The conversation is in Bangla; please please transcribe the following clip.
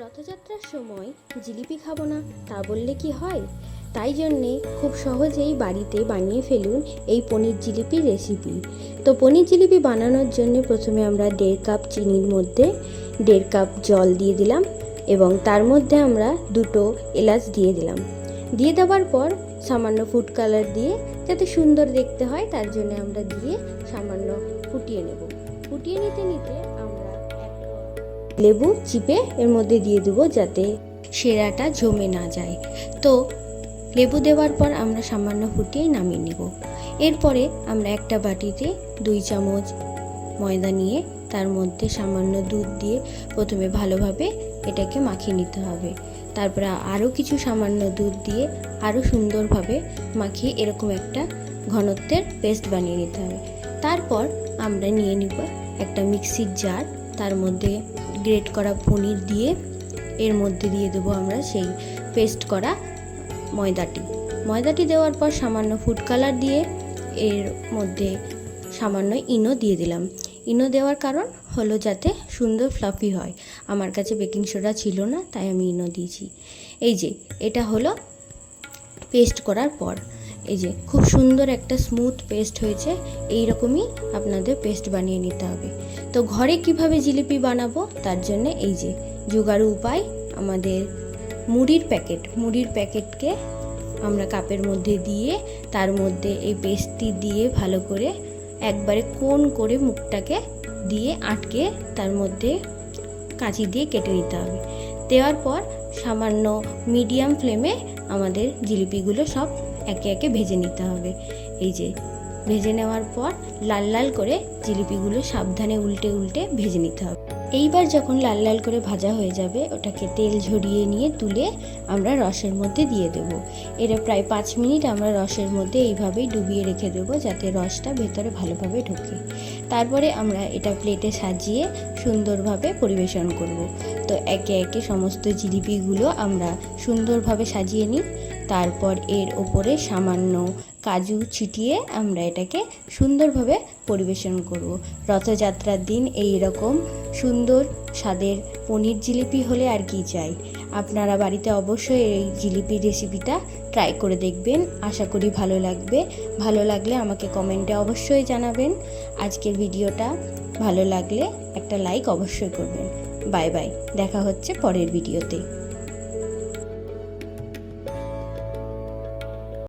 রথযাত্রার সময় জিলিপি খাব না, তা বললে কি হয়? তাই জন্যে খুব সহজেই বাড়িতে বানিয়ে ফেলুন এই পনির জিলিপির রেসিপি তো পনির জিলিপি বানানোর জন্য প্রথমে আমরা দেড় কাপ চিনির মধ্যে দেড় কাপ জল দিয়ে দিলাম এবং তার মধ্যে আমরা দুটো এলাচ দিয়ে দিলাম। দিয়ে দেওয়ার পর সামান্য ফুড কালার দিয়ে যাতে সুন্দর দেখতে হয়, তার জন্য আমরা দিয়ে সামান্য ফুটিয়ে নেব। ফুটিয়ে নিতে নিতে লেবু চিপে এর মধ্যে দিয়ে দেবো যাতে সেরাটা জমে না যায়। তো লেবু দেওয়ার পর আমরা সামান্য ফুটিয়ে নামিয়ে নেব। এরপরে আমরা একটা বাটিতে দুই চামচ ময়দা নিয়ে তার মধ্যে সামান্য দুধ দিয়ে প্রথমে ভালোভাবে এটাকে মাখিয়ে নিতে হবে। তারপরে আরও কিছু সামান্য দুধ দিয়ে আরও সুন্দরভাবে মাখিয়ে এরকম একটা ঘনত্বের পেস্ট বানিয়ে নিতে হবে। তারপর আমরা নিয়ে নিব একটা মিক্সির জার, তার মধ্যে গ্রেট করা পনির দিয়ে এর মধ্যে দিয়ে দেবো আমরা সেই পেস্ট করা ময়দাটি। ময়দাটি দেওয়ার পর সামান্য ফুড কালার দিয়ে এর মধ্যে সামান্য ইনো দিয়ে দিলাম। ইনো দেওয়ার কারণ হলো যাতে সুন্দর ফ্লাফি হয়। আমার কাছে বেকিং সোডা ছিল না, তাই আমি ইনো দিয়েছি। এই যে, এটা হলো পেস্ট করার পর। এই যে খুব সুন্দর একটা স্মুথ পেস্ট হয়েছে এই রকমই আপনাদের পেস্ট বানিয়ে নিতে হবে। তো ঘরে কীভাবে জিলিপি বানাবো? তার জন্য এই যে জোগাড়ু উপায়, আমাদের মুড়ির প্যাকেট। মুড়ির প্যাকেটকে আমরা কাপের মধ্যে দিয়ে, তার মধ্যে এই পেস্টটি দিয়ে ভালো করে একবারে কোন করে মুখটাকে দিয়ে আটকে তার মধ্যে কাঁচি দিয়ে কেটে নিতে হবে। দেওয়ার পর সামান্য মিডিয়াম ফ্লেমে আমাদের জিলিপিগুলো সব একে একে ভেজে নিতে হবে। এই যে, ভেজে নেওয়ার পর লাল লাল করে জিলিপিগুলো সাবধানে উল্টে উল্টে ভেজে নিতে হবে। এইবার যখন লাল লাল করে ভাজা হয়ে যাবে, ওটাকে তেল ঝরিয়ে নিয়ে তুলে আমরা রসের মধ্যে দিয়ে দেবো। এটা প্রায় পাঁচ মিনিট আমরা রসের মধ্যে এইভাবেই ডুবিয়ে রেখে দেবো, যাতে রসটা ভেতরে ভালোভাবে ঢোকে। তারপরে আমরা এটা প্লেটে সাজিয়ে সুন্দরভাবে পরিবেশন করব। তো একে একে সমস্ত জিলিপিগুলো আমরা সুন্দরভাবে সাজিয়ে নিই। তারপর এর ওপরে সামান্য কাজু ছিটিয়ে আমরা এটাকে সুন্দরভাবে পরিবেশন করব। রথযাত্রার দিন এই রকম সুন্দর স্বাদের পনির জিলিপি হলে আর কি চাই। আপনারা বাড়িতে অবশ্যই এই জিলিপি রেসিপিটা ট্রাই করে দেখবেন। আশা করি ভালো লাগবে। ভালো লাগলে আমাকে কমেন্টে অবশ্যই জানাবেন। আজকের ভিডিওটা ভালো লাগলে একটা লাইক অবশ্যই করবেন। বাই বাই দেখা হচ্ছে পরের ভিডিওতে।